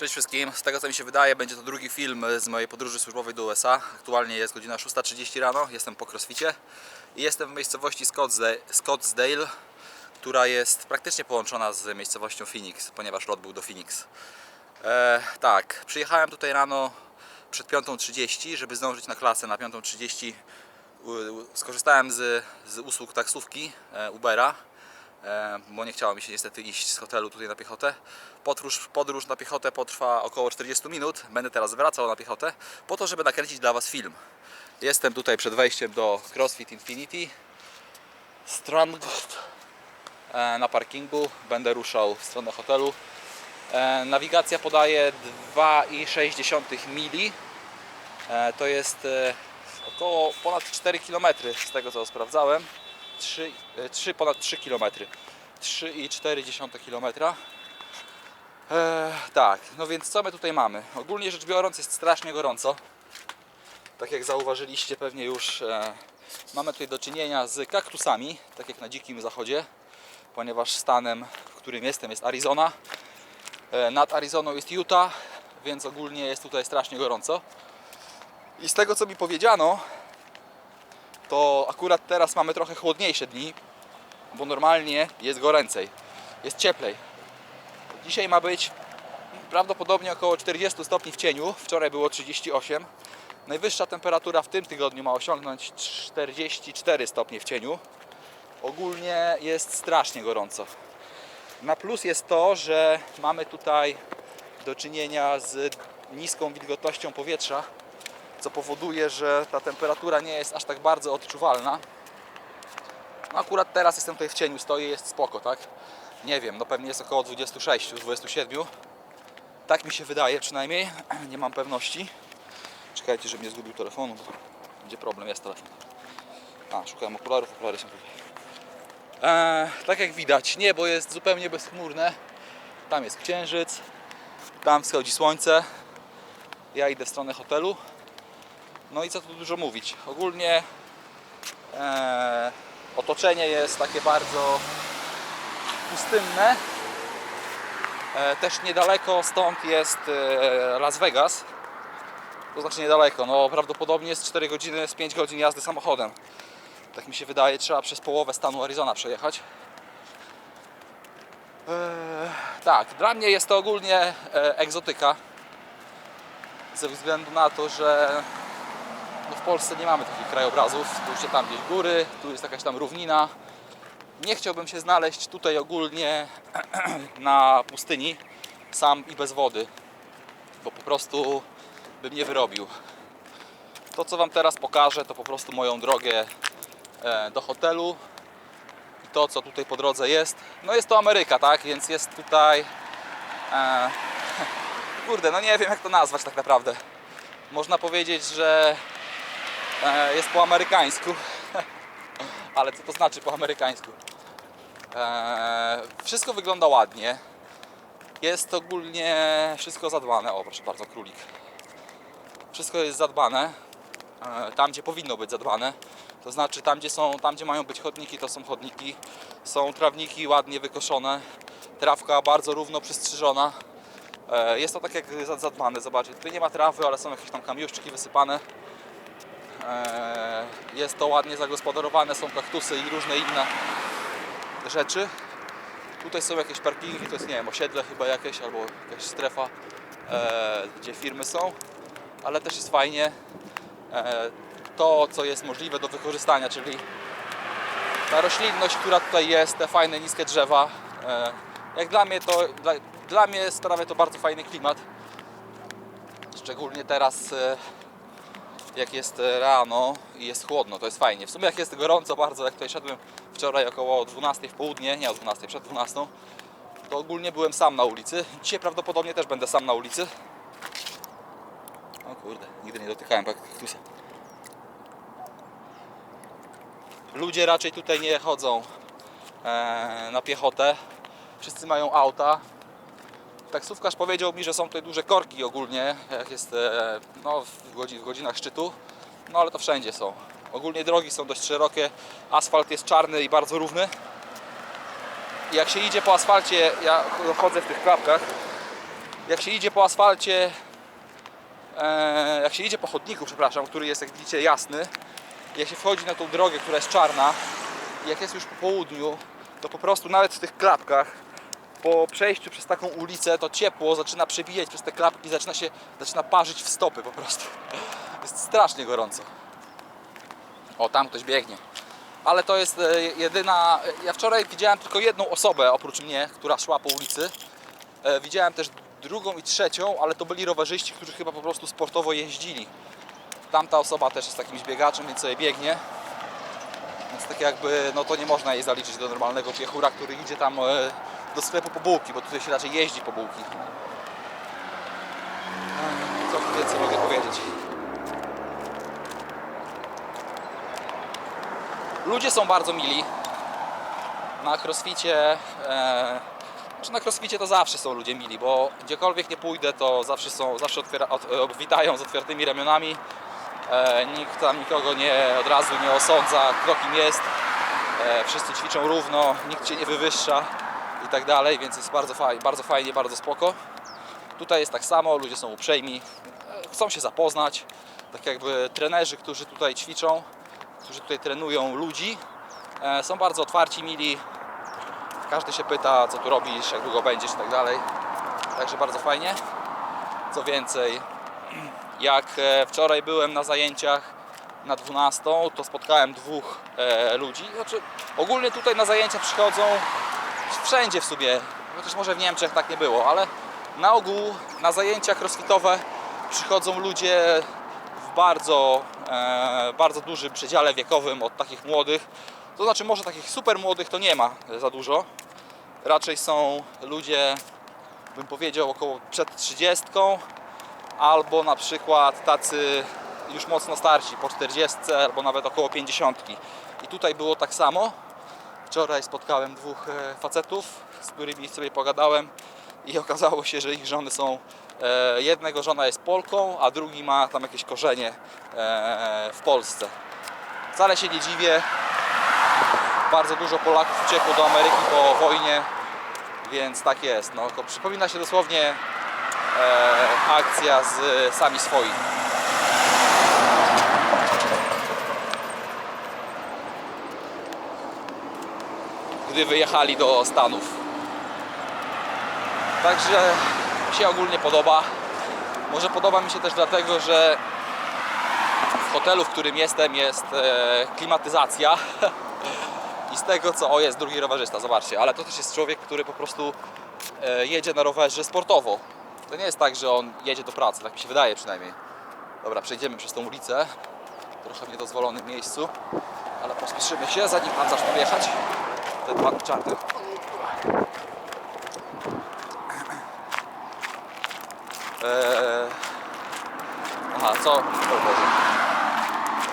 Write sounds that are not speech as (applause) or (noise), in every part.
Cześć wszystkim. Z tego co mi się wydaje, będzie to drugi film z mojej podróży służbowej do USA. Aktualnie jest godzina 6.30 rano, jestem po crossficie i jestem w miejscowości Scottsdale, która jest praktycznie połączona z miejscowością Phoenix, ponieważ lot był do Phoenix. E, tak, przyjechałem tutaj rano przed 5.30, żeby zdążyć na klasę na 5.30. U- u- Skorzystałem z, z usług taksówki e, Ubera bo nie chciało mi się niestety iść z hotelu tutaj na piechotę. Podróż, podróż na piechotę potrwa około 40 minut. Będę teraz wracał na piechotę po to, żeby nakręcić dla Was film. Jestem tutaj przed wejściem do CrossFit Infinity. Strand e, na parkingu. Będę ruszał w stronę hotelu. E, Nawigacja podaje 2,6 mili. E, To jest około ponad 4 km z tego co sprawdzałem. 3, 3 ponad 3 km. 3,4 km. E, tak, no więc co my tutaj mamy? Ogólnie rzecz biorąc jest strasznie gorąco. Tak jak zauważyliście pewnie już e, mamy tutaj do czynienia z kaktusami, tak jak na dzikim zachodzie, ponieważ stanem, w którym jestem jest Arizona. E, nad Arizoną jest Utah, więc ogólnie jest tutaj strasznie gorąco. I z tego co mi powiedziano, to akurat teraz mamy trochę chłodniejsze dni, bo normalnie jest goręcej, jest cieplej. Dzisiaj ma być prawdopodobnie około 40 stopni w cieniu, wczoraj było 38. Najwyższa temperatura w tym tygodniu ma osiągnąć 44 stopnie w cieniu. Ogólnie jest strasznie gorąco. Na plus jest to, że mamy tutaj do czynienia z niską wilgotnością powietrza, co powoduje, że ta temperatura nie jest aż tak bardzo odczuwalna. No akurat teraz jestem tutaj w cieniu, stoję, jest spoko, tak? Nie wiem, no pewnie jest około 26, 27. Tak mi się wydaje przynajmniej, (clears throat) nie mam pewności. Czekajcie, żebym nie zgubił telefonu, bo będzie problem, jest telefon. A, szukałem okularów, okulary są tutaj. Eee, tak jak widać, niebo jest zupełnie bezchmurne. Tam jest księżyc, tam wschodzi słońce. Ja idę w stronę hotelu. No i co tu dużo mówić. Ogólnie e, otoczenie jest takie bardzo pustynne. E, też niedaleko stąd jest e, Las Vegas. To znaczy niedaleko, no prawdopodobnie jest 4 godziny, z 5 godzin jazdy samochodem. Tak mi się wydaje, trzeba przez połowę stanu Arizona przejechać. E, tak, dla mnie jest to ogólnie e, egzotyka. Ze względu na to, że no w Polsce nie mamy takich krajobrazów. Tu się tam gdzieś góry, tu jest jakaś tam równina. Nie chciałbym się znaleźć tutaj ogólnie (clears throat) na pustyni, sam i bez wody, bo po prostu bym nie wyrobił. To co Wam teraz pokażę to po prostu moją drogę e, do hotelu i to co tutaj po drodze jest. No jest to Ameryka, tak? Więc jest tutaj... E, (laughs) kurde, no nie wiem jak to nazwać tak naprawdę. Można powiedzieć, że jest po amerykańsku. (laughs) Ale co to znaczy po amerykańsku? E, wszystko wygląda ładnie. Jest ogólnie wszystko zadbane. O, proszę bardzo, królik. Wszystko jest zadbane. E, tam, gdzie powinno być zadbane. To znaczy tam, gdzie są, tam, gdzie mają być chodniki, to są chodniki. Są trawniki ładnie wykoszone. Trawka bardzo równo przystrzyżona. E, Jest to tak jak za- zadbane, zobaczcie, tutaj nie ma trawy, ale są jakieś tam kamiuszczki wysypane. E, Jest to ładnie zagospodarowane, są kaktusy i różne inne rzeczy. Tutaj są jakieś parkingi, to jest nie wiem, osiedle chyba jakieś albo jakaś strefa, e, gdzie firmy są, ale też jest fajnie e, to, co jest możliwe do wykorzystania, czyli ta roślinność, która tutaj jest, te fajne niskie drzewa. Jak dla mnie to, dla, dla mnie sprawia to bardzo fajny klimat. Szczególnie teraz, jak jest e, rano i jest chłodno, to jest fajnie. W sumie jak jest gorąco bardzo, jak tutaj szedłem wczoraj około 12 w południe, nie o 12, przed 12, to ogólnie byłem sam na ulicy. Dzisiaj prawdopodobnie też będę sam na ulicy. O kurde, nigdy nie dotykałem kaktusa. Ludzie raczej tutaj nie chodzą e, na piechotę. Wszyscy mają auta. Taksówkarz powiedział mi, że są tutaj duże korki ogólnie, jak jest e, no, w, godzin, w godzinach szczytu. No ale to wszędzie są. Ogólnie drogi są dość szerokie, asfalt jest czarny i bardzo równy. Jak się idzie po asfalcie, ja chodzę w tych klapkach, jak się idzie po asfalcie, e, jak się idzie po chodniku, przepraszam, który jest jak widzicie jasny, jak się wchodzi na tą drogę, która jest czarna, jak jest już po południu, to po prostu nawet w tych klapkach, po przejściu przez taką ulicę, to ciepło zaczyna przebijać przez te klapki, zaczyna się, zaczyna parzyć w stopy po prostu. (laughs) Jest strasznie gorąco. O, tam ktoś biegnie. Ale to jest e, jedyna. Ja wczoraj widziałem tylko jedną osobę oprócz mnie, która szła po ulicy. E, Widziałem też drugą i trzecią, ale to byli rowerzyści, którzy chyba po prostu sportowo jeździli. Tamta osoba też jest jakimś biegaczem, więc sobie biegnie. Więc tak jakby, no to nie można jej zaliczyć do normalnego piechura, który idzie tam e, do sklepu po bułki, bo tutaj się raczej jeździ po bułki. Co więcej mogę powiedzieć? Ludzie są bardzo mili. Na crossficie, e, czy na crossficie to zawsze są ludzie mili, bo gdziekolwiek nie pójdę, to zawsze są, zawsze otwiera, od, witają z otwartymi ramionami. E, nikt tam nikogo nie od razu nie osądza, kto kim jest. E, wszyscy ćwiczą równo, nikt cię nie wywyższa i tak dalej, więc jest bardzo fajnie, bardzo fajnie, bardzo spoko. Tutaj jest tak samo, ludzie są uprzejmi, chcą się zapoznać. Tak jakby trenerzy, którzy tutaj ćwiczą, którzy tutaj trenują ludzi, e, są bardzo otwarci, mili. Każdy się pyta, co tu robisz, jak długo będziesz i tak dalej. Także bardzo fajnie. Co więcej, jak e, wczoraj byłem na zajęciach na 12, to spotkałem dwóch e, ludzi. Znaczy, ogólnie tutaj na zajęcia przychodzą wszędzie w sumie, chociaż może w Niemczech tak nie było, ale na ogół na zajęcia crossfitowe przychodzą ludzie w bardzo, e, bardzo dużym przedziale wiekowym od takich młodych. To znaczy, może takich super młodych to nie ma za dużo. Raczej są ludzie, bym powiedział, około przed 30, albo na przykład tacy już mocno starsi, po 40 albo nawet około 50. I tutaj było tak samo. Wczoraj spotkałem dwóch e, facetów, z którymi sobie pogadałem i (laughs) okazało się, że ich żony są. E, jednego żona jest Polką, a drugi ma tam jakieś korzenie e, w Polsce. Wcale się nie dziwię. Bardzo dużo Polaków uciekło do Ameryki po wojnie, więc tak jest. No, przypomina się dosłownie akcja z sami swoi. Gdy wyjechali do Stanów. Także mi się ogólnie podoba. Może podoba mi się też dlatego, że w hotelu, w którym jestem, jest e, klimatyzacja. (laughs) I z tego co, o jest drugi rowerzysta, zobaczcie, ale to też jest człowiek, który po prostu e, jedzie na rowerze sportowo. To nie jest tak, że on jedzie do pracy, tak mi się wydaje przynajmniej. Dobra, przejdziemy przez tą ulicę, trochę w niedozwolonym miejscu, ale pospieszymy się, zanim pan zacznie jechać. Pan w czarnym. Eee... Aha, co? O Boże.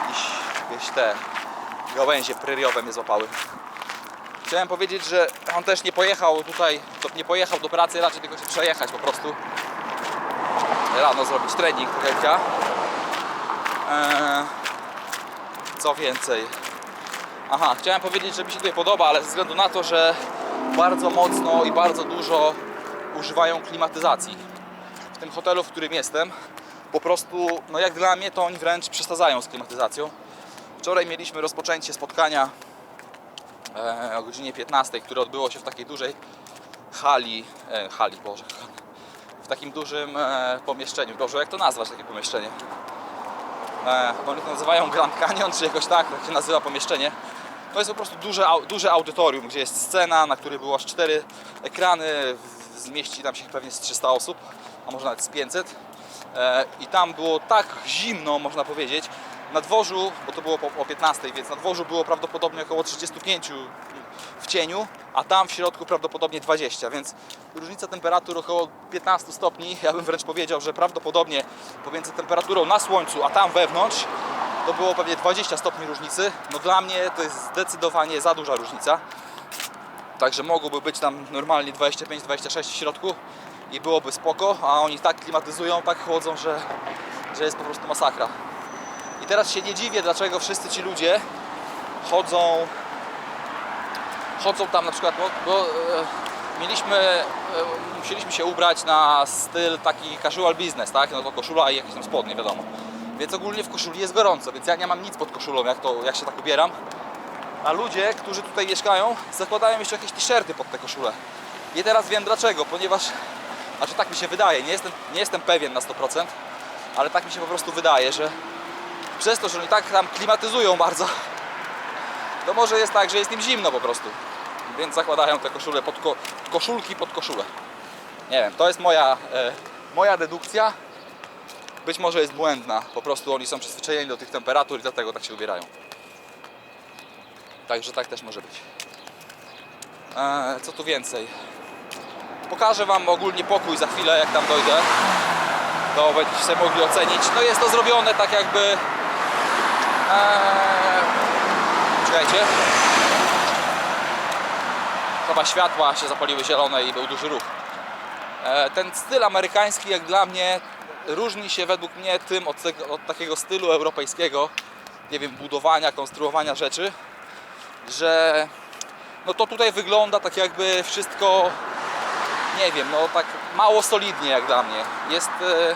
Jakieś, jakieś te gałęzie preriowe mnie złapały. Chciałem powiedzieć, że on też nie pojechał tutaj, nie pojechał do pracy, raczej tylko się przejechać po prostu. Rano zrobić trening trochę. Eee, co więcej? Aha, chciałem powiedzieć, że mi się tutaj podoba, ale ze względu na to, że bardzo mocno i bardzo dużo używają klimatyzacji. W tym hotelu, w którym jestem, po prostu, no jak dla mnie, to oni wręcz przesadzają z klimatyzacją. Wczoraj mieliśmy rozpoczęcie spotkania e, o godzinie 15, które odbyło się w takiej dużej hali, e, hali, Boże, w takim dużym e, pomieszczeniu. Boże, jak to nazwać takie pomieszczenie? E, oni to nazywają Grand Canyon, czy jakoś tak, tak się nazywa pomieszczenie. To jest po prostu duże, duże audytorium, gdzie jest scena, na której było aż cztery ekrany, zmieści tam się pewnie z 300 osób, a może nawet z 500. E, I tam było tak zimno, można powiedzieć. Na dworzu, bo to było o 15, więc na dworzu było prawdopodobnie około 35 w cieniu, a tam w środku prawdopodobnie 20, więc różnica temperatur około 15 stopni. Ja bym wręcz powiedział, że prawdopodobnie pomiędzy temperaturą na słońcu, a tam wewnątrz to było pewnie 20 stopni różnicy. No dla mnie to jest zdecydowanie za duża różnica. Także mogłoby być tam normalnie 25-26 w środku i byłoby spoko, a oni tak klimatyzują, tak chłodzą, że, że jest po prostu masakra. I teraz się nie dziwię, dlaczego wszyscy ci ludzie chodzą chodzą tam na przykład, bo, bo e, mieliśmy, e, musieliśmy się ubrać na styl taki casual business, tak? No to koszula i jakieś tam spodnie, wiadomo. Więc ogólnie w koszuli jest gorąco, więc ja nie mam nic pod koszulą, jak, to, jak się tak ubieram. A ludzie, którzy tutaj mieszkają, zakładają jeszcze jakieś t-shirty pod te koszule. I teraz wiem dlaczego, ponieważ, znaczy tak mi się wydaje, nie jestem, nie jestem pewien na 100%, ale tak mi się po prostu wydaje, że przez to, że oni tak tam klimatyzują bardzo, to może jest tak, że jest im zimno po prostu. Więc zakładają te koszule pod ko koszulki pod koszulę. Nie wiem, to jest moja, e, moja dedukcja. Być może jest błędna. Po prostu oni są przyzwyczajeni do tych temperatur i dlatego tak się ubierają. Także tak też może być. E, co tu więcej? Pokażę Wam ogólnie pokój za chwilę, jak tam dojdę. To będziecie mogli ocenić. No jest to zrobione tak jakby... Eee, czekajcie. Chyba światła się zapaliły zielone i był duży ruch. E, ten styl amerykański jak dla mnie różni się według mnie tym od, od takiego stylu europejskiego, nie wiem, budowania, konstruowania rzeczy, że no to tutaj wygląda tak jakby wszystko, nie wiem, no tak mało solidnie jak dla mnie. Jest, e,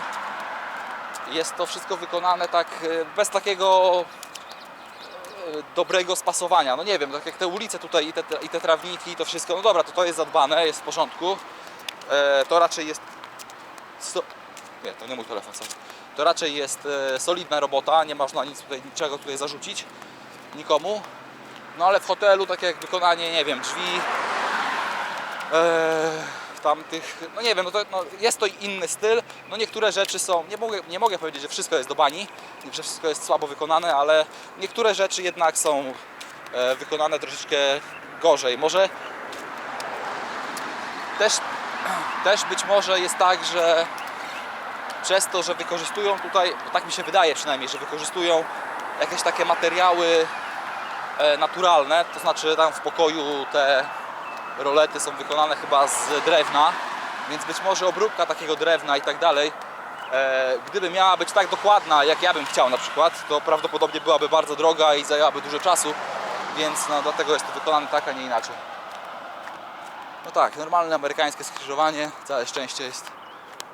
jest to wszystko wykonane tak e, bez takiego e, dobrego spasowania. No nie wiem, tak jak te ulice tutaj i te, i te trawniki i to wszystko, no dobra, to to jest zadbane, jest w porządku. To raczej jest... Nie, to nie mój telefon, sorry. To raczej jest e, solidna robota, nie można nic tutaj, niczego tutaj zarzucić nikomu. No ale w hotelu takie jak wykonanie, nie wiem, drzwi, e, tamtych, no nie wiem, no to, no jest to inny styl. No niektóre rzeczy są, nie mogę, nie mogę powiedzieć, że wszystko jest do bani, że wszystko jest słabo wykonane, ale niektóre rzeczy jednak są e, wykonane troszeczkę gorzej. Może też, też być może jest tak, że przez to, że wykorzystują tutaj, bo tak mi się wydaje przynajmniej, że wykorzystują jakieś takie materiały e, naturalne, to znaczy tam w pokoju te rolety są wykonane chyba z drewna, więc być może obróbka takiego drewna i tak dalej, e, gdyby miała być tak dokładna, jak ja bym chciał na przykład, to prawdopodobnie byłaby bardzo droga i zajęłaby dużo czasu, więc no, dlatego jest to wykonane tak, a nie inaczej. No tak, normalne amerykańskie skrzyżowanie, całe szczęście jest,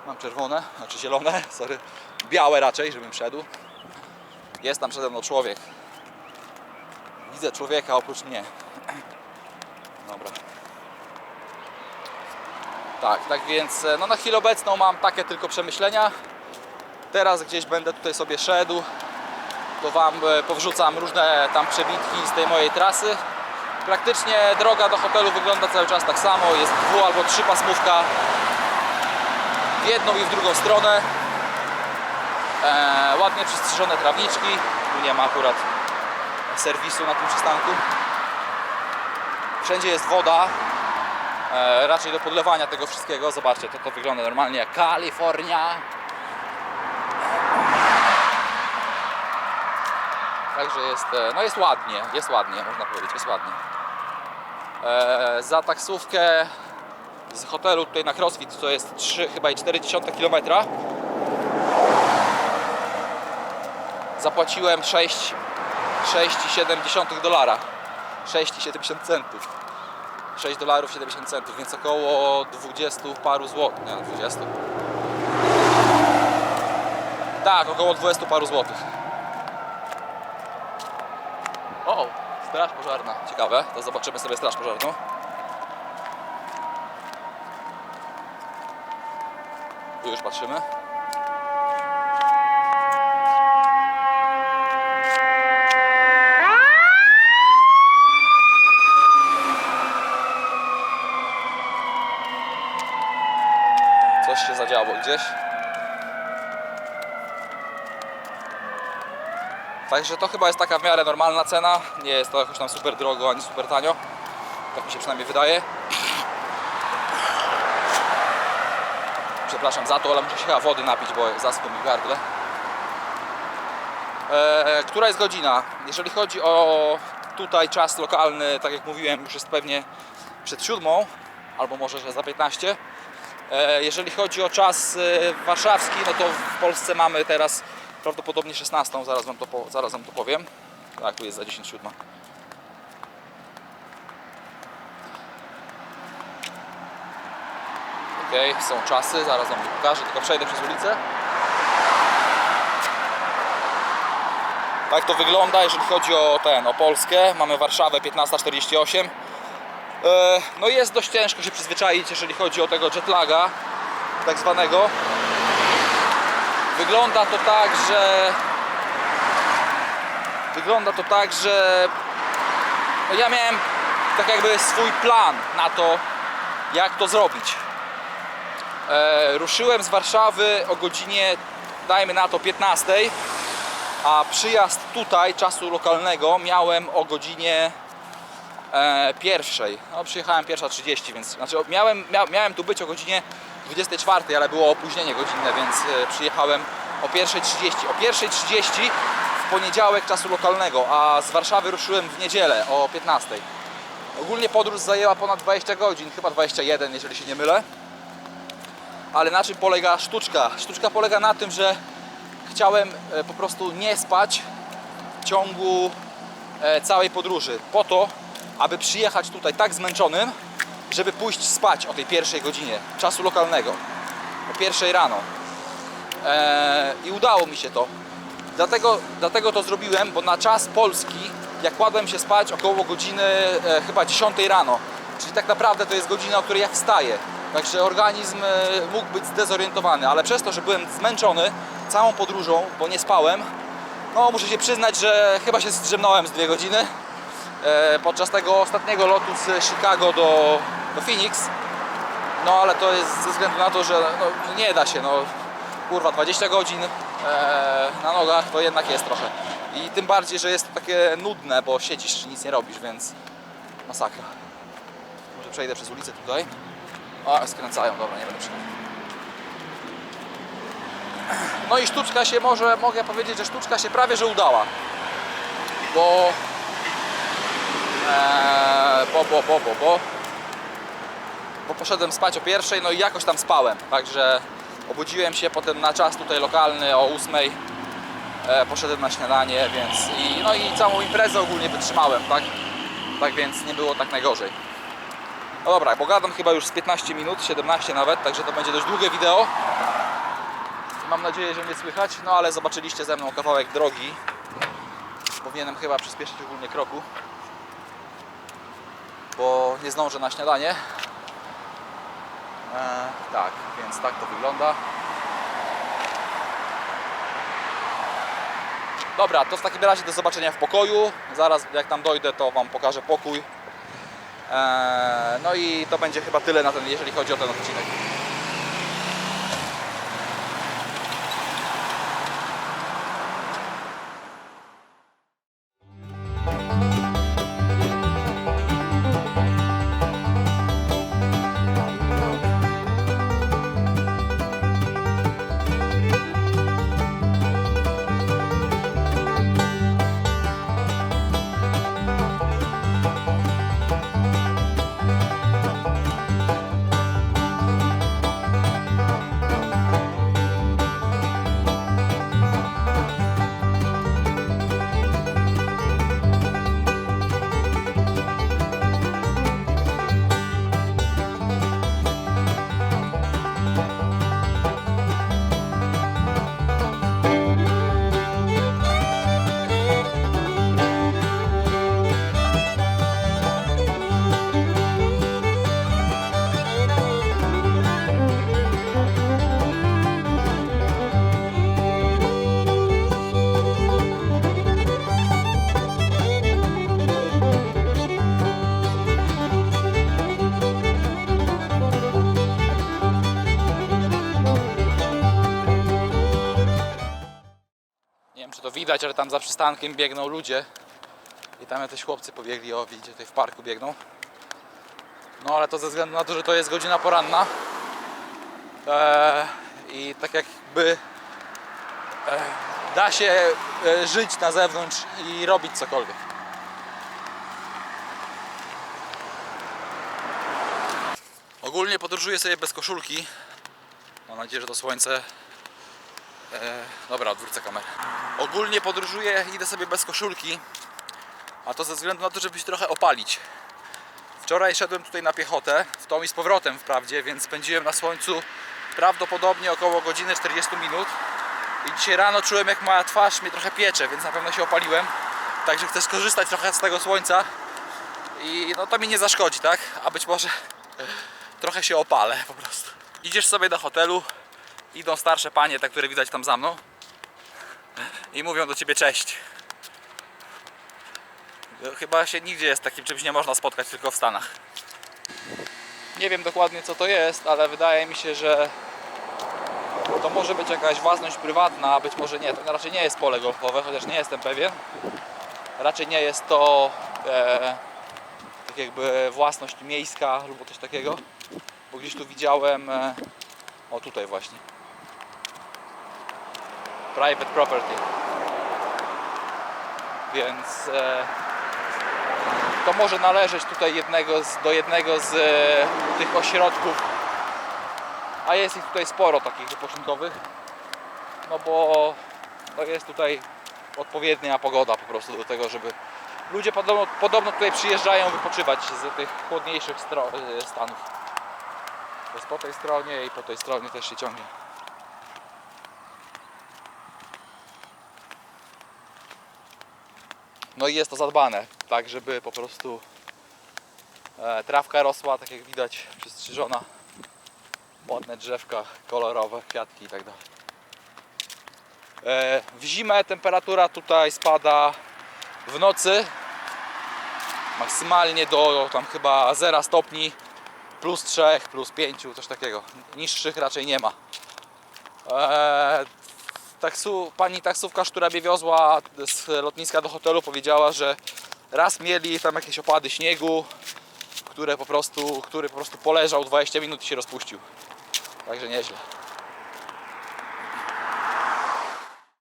mam czerwone, znaczy zielone, (laughs) sorry, białe raczej, żebym szedł. Jest tam przede mną człowiek. Widzę człowieka oprócz mnie. (clears throat) Dobra. Tak, tak więc e, no na chwilę obecną mam takie tylko przemyślenia. Teraz gdzieś będę tutaj sobie szedł, to Wam e, powrzucam różne tam przebitki z tej mojej trasy. Praktycznie droga do hotelu wygląda cały czas tak samo, jest dwu albo trzy pasmówka w jedną i w drugą stronę. E, ładnie przystrzyżone trawniczki, tu nie ma akurat serwisu na tym przystanku. Wszędzie jest woda, e, raczej do podlewania tego wszystkiego. Zobaczcie, to, to wygląda normalnie jak Kalifornia. Także jest, e, no jest ładnie, jest ładnie, można powiedzieć, jest ładnie. Za taksówkę z hotelu tutaj na CrossFit to jest 3 chyba i 40 km. Zapłaciłem 6 6,7 dolara. 6,70 centów. 6 dolarów 70 centów, więc około 20 paru złotych. Nie, 20. Tak, około 20 paru złotych. O, straż pożarna. Ciekawe, to zobaczymy sobie straż pożarną. Tu już patrzymy. Coś się zadziało gdzieś. Także to chyba jest taka w miarę normalna cena. Nie jest to jakoś tam super drogo ani super tanio. Tak mi się przynajmniej wydaje. Przepraszam za to, ale muszę się chyba wody napić, bo zaschło mi gardle. Eee, która jest godzina? Jeżeli chodzi o tutaj czas lokalny, tak jak mówiłem, już jest pewnie przed siódmą, albo może że za 15. E, Jeżeli chodzi o czas e, warszawski, no to w Polsce mamy teraz prawdopodobnie 16, zaraz wam to, zaraz wam to powiem. Tak, tu jest za 10 siódma. Okej, są czasy, zaraz wam pokażę, tylko przejdę przez ulicę. Tak to wygląda, jeżeli chodzi o ten, o Polskę. Mamy Warszawę 15.48. E, No jest dość ciężko się przyzwyczaić, jeżeli chodzi o tego jetlaga, tak zwanego. Wygląda to tak, że wygląda to tak, że no ja miałem tak jakby swój plan na to, jak to zrobić. E, ruszyłem z Warszawy o godzinie, dajmy na to 15, a przyjazd tutaj, czasu lokalnego, miałem o godzinie e, pierwszej. No, przyjechałem pierwsza 30, więc znaczy miałem, mia, miałem tu być o godzinie 24, ale było opóźnienie godzinne, więc e, przyjechałem o 1.30. O 1.30 w poniedziałek czasu lokalnego, a z Warszawy ruszyłem w niedzielę o 15. Ogólnie podróż zajęła ponad 20 godzin, chyba 21, jeżeli się nie mylę. Ale na czym polega sztuczka? Sztuczka polega na tym, że chciałem e, po prostu nie spać w ciągu e, całej podróży. Po to, aby przyjechać tutaj tak zmęczonym, żeby pójść spać o tej pierwszej godzinie czasu lokalnego. O pierwszej rano. E, I udało mi się to. Dlatego, dlatego to zrobiłem, bo na czas polski, jak kładłem się spać około godziny chyba 10 rano, czyli tak naprawdę to jest godzina, o której ja wstaję. Także organizm e, mógł być zdezorientowany, ale przez to, że byłem zmęczony całą podróżą, bo nie spałem, no muszę się przyznać, że chyba się zdrzemnąłem z dwie godziny e, podczas tego ostatniego lotu z Chicago do, do Phoenix. No ale to jest ze względu na to, że no, nie da się, no kurwa 20 godzin e, na nogach to jednak jest trochę. I tym bardziej, że jest to takie nudne, bo siedzisz nic nie robisz, więc masakra. Może przejdę przez ulicę tutaj. Skręcają, dobra, nie będę. No i sztuczka się może, mogę powiedzieć, że sztuczka się prawie że udała. Bo Eee, bo, bo, bo, bo, bo. Bo poszedłem spać o pierwszej, no i jakoś tam spałem. Także obudziłem się potem na czas tutaj lokalny o ósmej. E, poszedłem na śniadanie, więc i, no i całą imprezę ogólnie wytrzymałem, tak? Tak więc nie było tak najgorzej. No dobra, bo gadam chyba już z 15 minut, 17 nawet, także to będzie dość długie wideo. Mam nadzieję, że mnie słychać, no ale zobaczyliście ze mną kawałek drogi. Powinienem chyba przyspieszyć ogólnie kroku bo nie zdążę na śniadanie. E, tak, więc tak to wygląda. Dobra, to w takim razie do zobaczenia w pokoju. Zaraz jak tam dojdę, to Wam pokażę pokój. E, no i to będzie chyba tyle na ten, jeżeli chodzi o ten odcinek. Wiem czy to widać, ale tam za przystankiem biegną ludzie. I tam jacyś chłopcy pobiegli, o widzicie, tutaj w parku biegną. No ale to ze względu na to, że to jest godzina poranna. Eee, I tak jakby e, da się e, żyć na zewnątrz i robić cokolwiek. Ogólnie podróżuję sobie bez koszulki. Mam nadzieję, że to słońce E, dobra, odwrócę kamerę. Ogólnie podróżuję, idę sobie bez koszulki, a to ze względu na to, żeby się trochę opalić. Wczoraj szedłem tutaj na piechotę, w tą i z powrotem wprawdzie, więc spędziłem na słońcu prawdopodobnie około godziny 40 minut. I dzisiaj rano czułem jak moja twarz mnie trochę piecze, więc na pewno się opaliłem. Także chcę skorzystać trochę z tego słońca i no to mi nie zaszkodzi, tak? A być może trochę się opalę po prostu. Idziesz sobie do hotelu, idą starsze panie, te, które widać tam za mną i mówią do ciebie cześć. Chyba się nigdzie jest takim czymś nie można spotkać, tylko w Stanach. Nie wiem dokładnie co to jest, ale wydaje mi się, że to może być jakaś własność prywatna, a być może nie. To raczej nie jest pole golfowe, chociaż nie jestem pewien. Raczej nie jest to e, tak jakby własność miejska lub coś takiego, bo gdzieś tu widziałem, e, o tutaj właśnie, private property. Więc e, to może należeć tutaj jednego z, do jednego z e, tych ośrodków, a jest ich tutaj sporo takich wypoczynkowych, no bo no jest tutaj odpowiednia pogoda po prostu do tego, żeby ludzie podobno, podobno tutaj przyjeżdżają wypoczywać z tych chłodniejszych e, stanów. Jest po tej stronie i po tej stronie też się ciągnie. No i jest to zadbane, tak żeby po prostu e, trawka rosła, tak jak widać, przystrzyżona. Ładne drzewka kolorowe, kwiatki i tak dalej. E, w zimę temperatura tutaj spada w nocy maksymalnie do tam chyba 0 stopni plus 3, plus 5, coś takiego. Niższych raczej nie ma. Taksu, pani taksówkarz, która mnie wiozła z lotniska do hotelu powiedziała, że raz mieli tam jakieś opady śniegu, które po prostu, który po prostu poleżał 20 minut i się rozpuścił. Także nieźle.